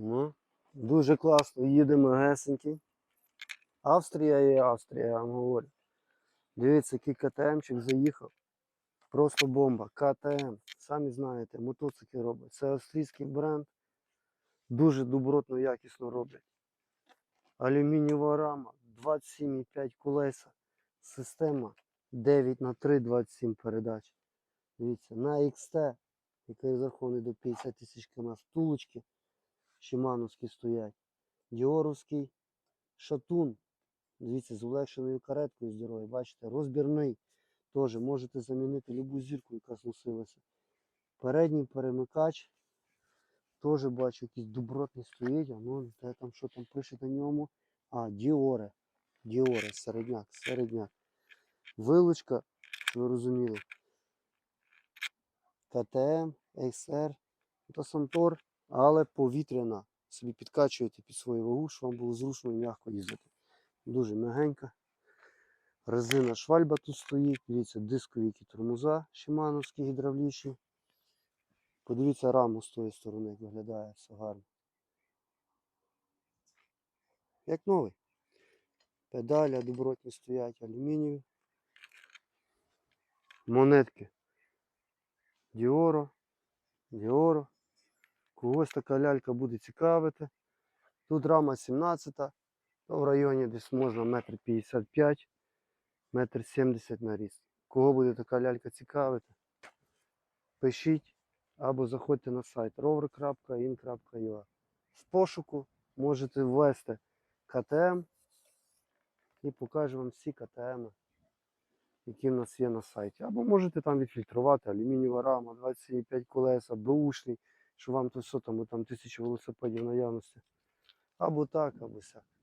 Ну, дуже класно, їдемо гесенькі. Австрія є Австрія, я вам говорю. Дивіться, який КТМчик заїхав. Просто бомба. КТМ. Самі знаєте, мотоцикли роблять. Це австрійський бренд. Дуже добротно, якісно роблять. Алюмінієва рама, 27,5 колеса. Система 9 на 3 27 передач. Дивіться, на XT, який розрахований до 50 тисяч км, втулочки шимановські стоять. Діоровський шатун. Дивіться, з улегшеною кареткою здоров'я. Бачите, розбірний. Теж можете замінити любу зірку, яка зносилася. Передній перемикач. Теж бачу, якийсь добротний стоїть. А ну, де там що там пише на ньому? А, Діоре. Діоре, середняк, середняк. Вилучка, ви розуміли. КТМ, XR, то Сантор, але повітряна. Собі підкачуєте під свою вагу, щоб вам було зручно і м'яко їздити. Дуже м'ягенька. Резина швальба тут стоїть. Дивіться, дискові які тормоза шимановські гідравлічні. Подивіться раму з тої сторони, як виглядає все гарно. Як новий. Педаля добротні стоять, алюмінієві. Монетки. Діоро. Діоро. Когось така лялька буде цікавити. Тут рама 17, то в районі десь можна метр 55, метр 70 на ріст. Кого буде така лялька цікавити, пишіть або заходьте на сайт rover.in.ua. З пошуку можете ввести КТМ і покажу вам всі КТМ, які в нас є на сайті. Або можете там відфільтрувати алюмінієва рама, 27,5 колеса, бушний що вам тут що там, там тисячу велосипедів наявності. Або так, або сяк.